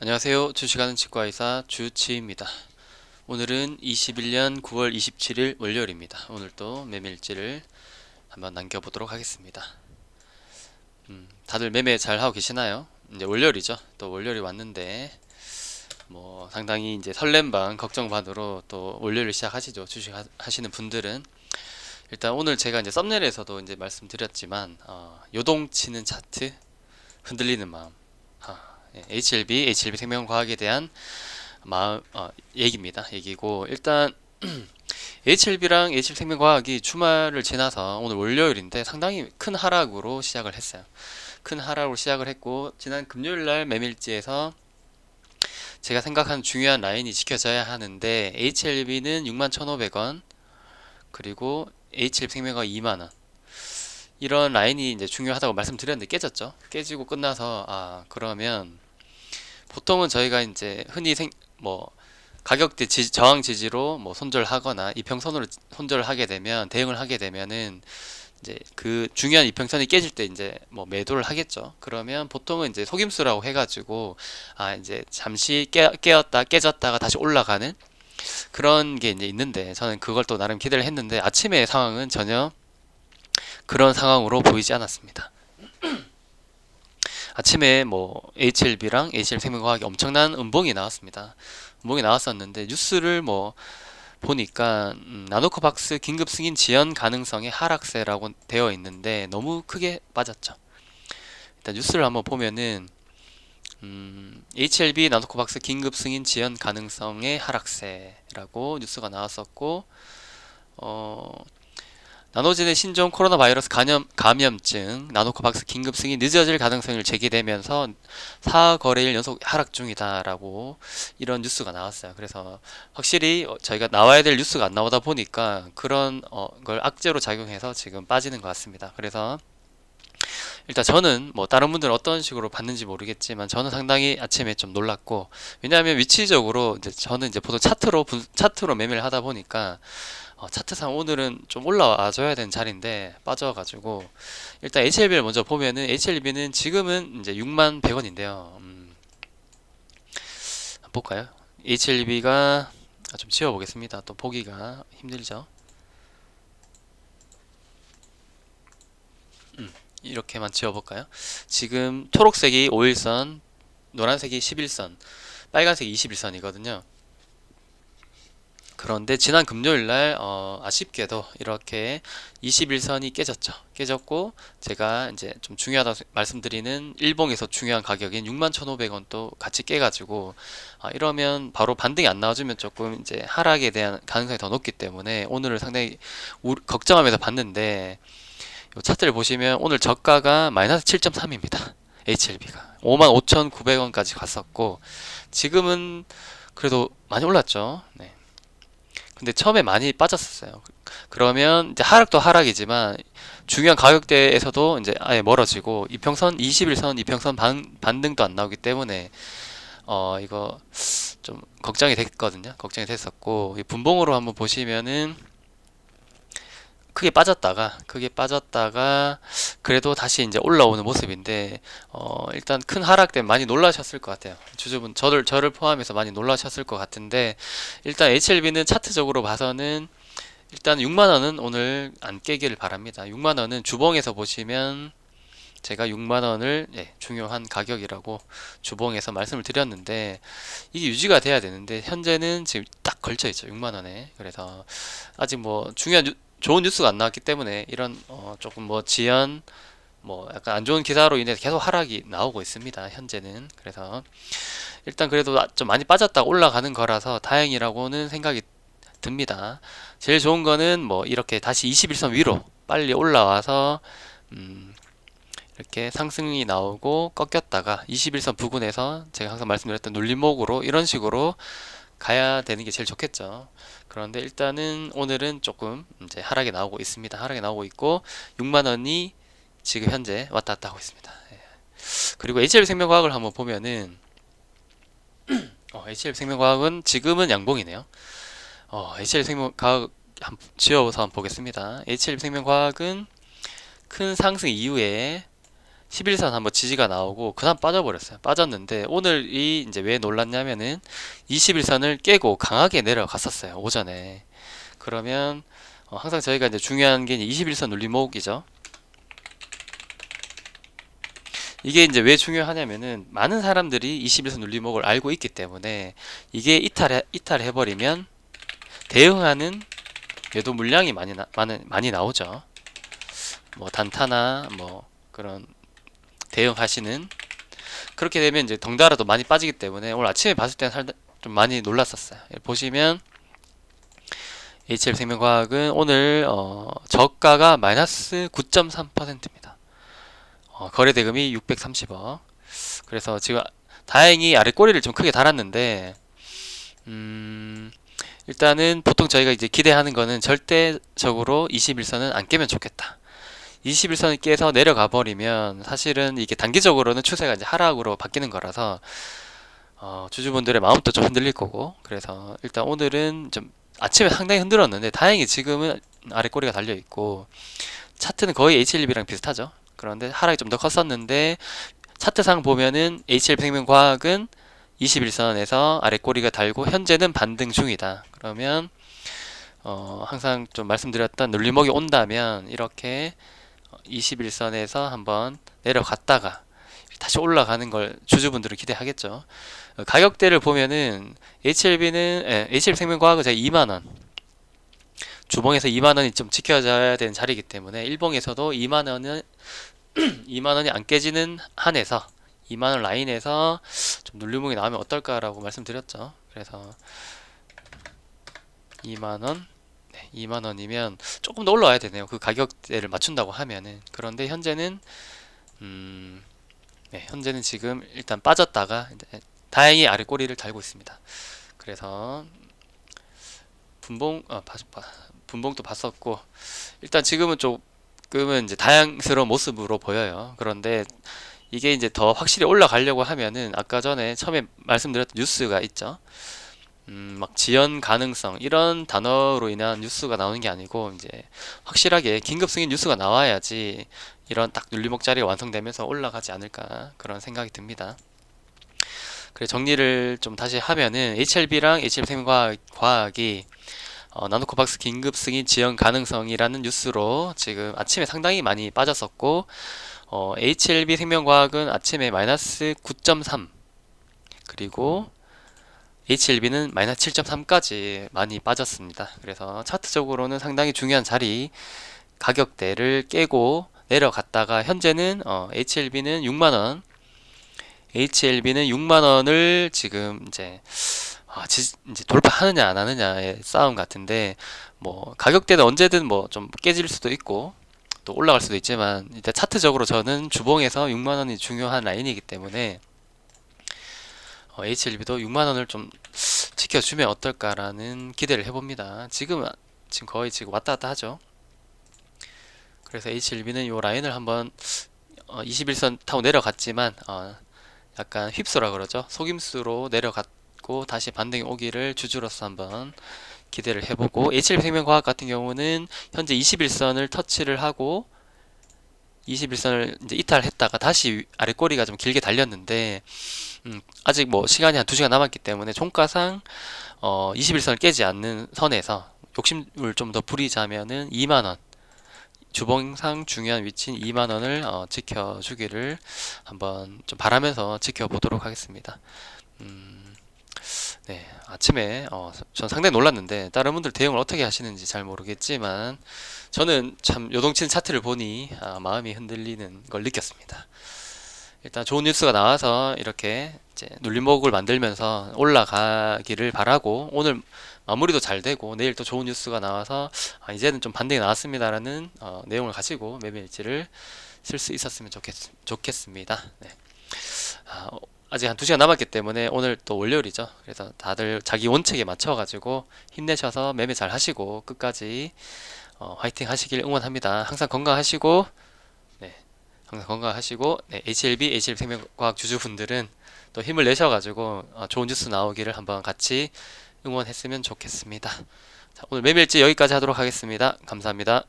안녕하세요. 주식하는 치과의사 주치입니다. 오늘은 21년 9월 27일 월요일입니다. 오늘도 매매일지를 한번 남겨보도록 하겠습니다. 음, 다들 매매 잘 하고 계시나요? 이제 월요일이죠. 또 월요일이 왔는데 뭐 상당히 이제 설렘 반 걱정 반으로 또 월요일 시작하시죠. 주식 하- 하시는 분들은 일단 오늘 제가 이제 썸네일에서도 이제 말씀드렸지만 어, 요동치는 차트 흔들리는 마음 HLB, HLB 생명과학에 대한 마음, 어, 얘기입니다. 얘기고 일단 HLB랑 HLB 생명과학이 주말을 지나서 오늘 월요일인데 상당히 큰 하락으로 시작을 했어요. 큰 하락으로 시작을 했고 지난 금요일 날 매밀지에서 제가 생각하는 중요한 라인이 지켜져야 하는데 HLB는 61,500원 그리고 HLB 생명과학 2만 원 이런 라인이 이제 중요하다고 말씀드렸는데 깨졌죠. 깨지고 끝나서 아 그러면 보통은 저희가 이제 흔히 생 뭐 가격대 지, 저항 지지로 뭐 손절하거나 이평선으로 손절을 하게 되면 대응을 하게 되면은 이제 그 중요한 이평선이 깨질 때 이제 뭐 매도를 하겠죠. 그러면 보통은 이제 속임수라고 해가지고 아 이제 잠시 깨, 깨었다 깨졌다가 다시 올라가는 그런 게 이제 있는데 저는 그걸 또 나름 기대를 했는데 아침의 상황은 전혀 그런 상황으로 보이지 않았습니다. 아침에 뭐 HLB랑 HL 생명과학이 엄청난 음봉이 나왔습니다. 음봉이 나왔었는데 뉴스를 뭐 보니까 음, 나노코 박스 긴급 승인 지연 가능성의 하락세라고 되어 있는데 너무 크게 빠졌죠. 일단 뉴스를 한번 보면은 음, HLB 나노코 박스 긴급 승인 지연 가능성의 하락세라고 뉴스가 나왔었고 어, 나노진의 신종 코로나 바이러스 감염, 감염증 나노코박스 긴급 승인 늦어질 가능성을 제기되면서 4거래일 연속 하락 중이다라고 이런 뉴스가 나왔어요. 그래서 확실히 어, 저희가 나와야 될 뉴스가 안 나오다 보니까 그런 어, 걸 악재로 작용해서 지금 빠지는 것 같습니다. 그래서 일단 저는 뭐 다른 분들은 어떤 식으로 봤는지 모르겠지만 저는 상당히 아침에 좀 놀랐고 왜냐하면 위치적으로 이제 저는 이제 보통 차트로 분- 차트로 매매를 하다 보니까 어, 차트상 오늘은 좀 올라와 줘야 되는 자리인데 빠져가지고 일단 HLB를 먼저 보면은 HLB는 지금은 이제 6만 100원인데요. 음, 볼까요? HLB가 좀 지워보겠습니다. 또 보기가 힘들죠. 음, 이렇게만 지워볼까요? 지금 초록색이 5일선, 노란색이 11선, 빨간색이 21선이거든요. 그런데 지난 금요일 날 어, 아쉽게도 이렇게 21선이 깨졌죠. 깨졌고 제가 이제 좀 중요하다고 말씀드리는 일봉에서 중요한 가격인 61,500원 또 같이 깨가지고 아, 이러면 바로 반등이 안 나와주면 조금 이제 하락에 대한 가능성이 더 높기 때문에 오늘을 상당히 우- 걱정하면서 봤는데 요 차트를 보시면 오늘 저가가 마이너스 7.3입니다. HLB가 55,900원까지 갔었고 지금은 그래도 많이 올랐죠. 네. 근데 처음에 많이 빠졌었어요. 그러면 이제 하락도 하락이지만 중요한 가격대에서도 이제 아예 멀어지고 이평선 21선 이평선 반, 반등도 안 나오기 때문에 어 이거 좀 걱정이 됐거든요. 걱정이 됐었고 이 분봉으로 한번 보시면은 크게 빠졌다가 크게 빠졌다가 그래도 다시 이제 올라오는 모습인데 어 일단 큰 하락 때문에 많이 놀라셨을 것 같아요. 주주분 저를 저를 포함해서 많이 놀라셨을 것 같은데 일단 HLB는 차트적으로 봐서는 일단 6만 원은 오늘 안 깨기를 바랍니다. 6만 원은 주봉에서 보시면 제가 6만 원을 예, 중요한 가격이라고 주봉에서 말씀을 드렸는데 이게 유지가 돼야 되는데 현재는 지금 딱 걸쳐 있죠. 6만 원에. 그래서 아직 뭐 중요한 뉴- 좋은 뉴스가 안 나왔기 때문에 이런 어 조금 뭐 지연 뭐 약간 안 좋은 기사로 인해서 계속 하락이 나오고 있습니다. 현재는. 그래서 일단 그래도 아- 좀 많이 빠졌다 올라가는 거라서 다행이라고는 생각이 듭니다. 제일 좋은 거는 뭐 이렇게 다시 21선 위로 빨리 올라와서 음 이렇게 상승이 나오고 꺾였다가 21선 부근에서 제가 항상 말씀드렸던 눌림목으로 이런 식으로 가야 되는 게 제일 좋겠죠. 그런데 일단은 오늘은 조금 이제 하락이 나오고 있습니다. 하락이 나오고 있고 6만 원이 지금 현재 왔다 갔다 하고 있습니다. 예. 그리고 HLB 생명과학을 한번 보면은 어, HLB 생명과학은 지금은 양봉이네요. 어, HLB 생명과학 한번 지워서 한번 보겠습니다. HLB 생명과학은 큰 상승 이후에 11선 한번 지지가 나오고 그다음 빠져버렸어요. 빠졌는데 오늘이 이제 왜 놀랐냐면은 21선을 깨고 강하게 내려갔었어요. 오전에. 그러면 어, 항상 저희가 이제 중요한 게 21선 눌림목이죠. 이게 이제 왜 중요하냐면은 많은 사람들이 21선 눌림목을 알고 있기 때문에 이게 이탈해 이탈해 버리면 대응하는 매도 물량이 많이 나, 많이, 많이 나오죠. 뭐 단타나 뭐 그런 대응하시는 그렇게 되면 이제 덩달아도 많이 빠지기 때문에 오늘 아침에 봤을 때는 좀 많이 놀랐었어요. 예, 보시면 HL 생명과학은 오늘 어, 저가가 마이너스 9.3%입니다. 어, 거래 대금이 630억. 그래서 지금 다행히 아래 꼬리를 좀 크게 달았는데 음, 일단은 보통 저희가 이제 기대하는 거는 절대적으로 21선은 안 깨면 좋겠다. 21선을 깨서 내려가 버리면 사실은 이게 단기적으로는 추세가 이제 하락으로 바뀌는 거라서 어, 주주분들의 마음도 좀 흔들릴 거고 그래서 일단 오늘은 좀 아침에 상당히 흔들었는데 다행히 지금은 아래 꼬리가 달려 있고 차트는 거의 HLB랑 비슷하죠. 그런데 하락이 좀 더 컸었는데 차트상 보면은 HL생명과학은 21선에서 아래 꼬리가 달고 현재는 반등 중이다. 그러면 어, 항상 좀 말씀드렸던 눌림목이 온다면 이렇게 21선에서 한번 내려갔다가 다시 올라가는 걸 주주분들은 기대하겠죠. 어, 가격대를 보면은 HLB는 예, HL생명과학은 제가 2만 원 주봉에서 2만 원이 좀 지켜져야 되는 자리이기 때문에 일봉에서도 2만 원은 2만 원이 안 깨지는 한에서 2만 원 라인에서 좀 눌림목이 나오면 어떨까라고 말씀드렸죠. 그래서 2만 원, 네, 2만 원이면 조금 더 올라와야 되네요. 그 가격대를 맞춘다고 하면은 그런데 현재는 음, 네, 현재는 지금 일단 빠졌다가 다행히 아래 꼬리를 달고 있습니다. 그래서 분봉 어, 봐, 봐, 분봉도 봤었고 일단 지금은 조금은 이제 다양스러운 모습으로 보여요. 그런데 이게 이제 더 확실히 올라가려고 하면은 아까 전에 처음에 말씀드렸던 뉴스가 있죠. 음, 막 지연 가능성 이런 단어로 인한 뉴스가 나오는 게 아니고 이제 확실하게 긴급 승인 뉴스가 나와야지 이런 딱 눌림목 자리가 완성되면서 올라가지 않을까 그런 생각이 듭니다. 그래 정리를 좀 다시 하면은 HLB랑 HL생명과학이 어, 나노코박스 긴급 승인 지연 가능성이라는 뉴스로 지금 아침에 상당히 많이 빠졌었고 어, HLB 생명과학은 아침에 마이너스 9.3 그리고 HLB는 마이너스 7.3까지 많이 빠졌습니다. 그래서 차트적으로는 상당히 중요한 자리 가격대를 깨고 내려갔다가 현재는 어, HLB는 6만원 HLB는 6만원을 지금 이제 아, 지, 이제 돌파하느냐 안 하느냐의 싸움 같은데 뭐 가격대는 언제든 뭐 좀 깨질 수도 있고 또 올라갈 수도 있지만 일단 차트적으로 저는 주봉에서 6만 원이 중요한 라인이기 때문에 어, HLB도 6만 원을 좀 지켜주면 어떨까라는 기대를 해봅니다. 지금 지금 거의 지금 왔다 갔다 하죠. 그래서 HLB는 이 라인을 한번 어, 21선 타고 내려갔지만 어, 약간 휩소라 그러죠. 속임수로 내려갔고 다시 반등이 오기를 주주로서 한번 기대를 해보고 H1생명과학 같은 경우는 현재 21선을 터치를 하고 21선을 이제 이탈했다가 다시 아래 꼬리가 좀 길게 달렸는데 음, 아직 뭐 시간이 한 2시간 남았기 때문에 종가상 어, 21선을 깨지 않는 선에서 욕심을 좀 더 부리자면은 2만원 주봉상 중요한 위치인 2만원을 어, 지켜주기를 한번 좀 바라면서 지켜보도록 하겠습니다. 음, 네, 아침에 어, 전 상당히 놀랐는데 다른 분들 대응을 어떻게 하시는지 잘 모르겠지만 저는 참 요동치는 차트를 보니 아, 마음이 흔들리는 걸 느꼈습니다. 일단 좋은 뉴스가 나와서 이렇게 이제 눌림목을 만들면서 올라가기를 바라고 오늘 마무리도 잘 되고 내일 또 좋은 뉴스가 나와서 아, 이제는 좀 반등이 나왔습니다라는 어, 내용을 가지고 매매 일지를 쓸 수 있었으면 좋겠, 좋겠습니다. 네. 아, 아직 한 2시간 남았기 때문에 오늘 또 월요일이죠. 그래서 다들 자기 원칙에 맞춰가지고 힘내셔서 매매 잘 하시고 끝까지 어, 화이팅 하시길 응원합니다. 항상 건강하시고 네, 항상 건강하시고 네, HLB, HLB 생명과학 주주분들은 또 힘을 내셔가지고 어, 좋은 뉴스 나오기를 한번 같이 응원했으면 좋겠습니다. 자, 오늘 매매일지 여기까지 하도록 하겠습니다. 감사합니다.